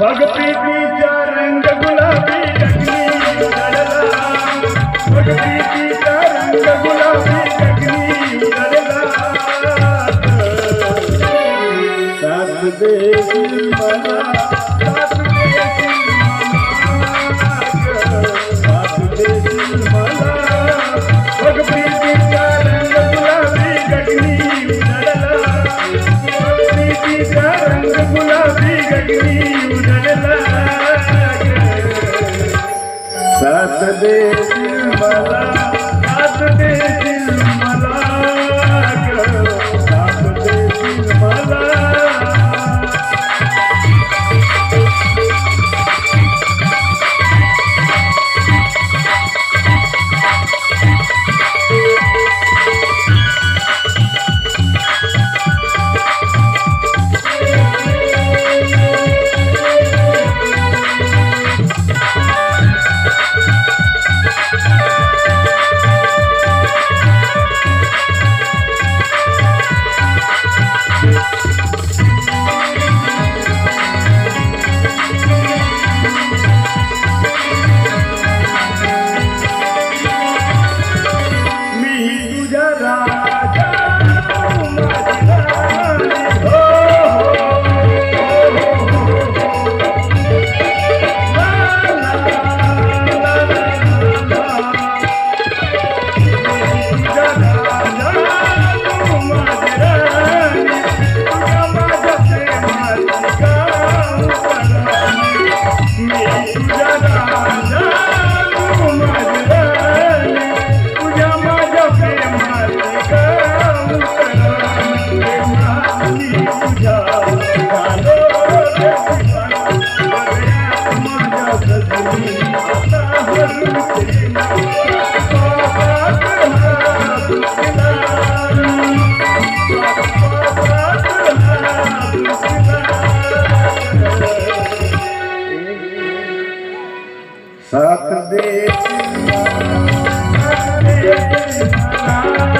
भगतीच्या रंग गुलाबी अग्नी भगतीचा रंग गुलाबी अग्नी सात देवी मला सात देश मला Thank you.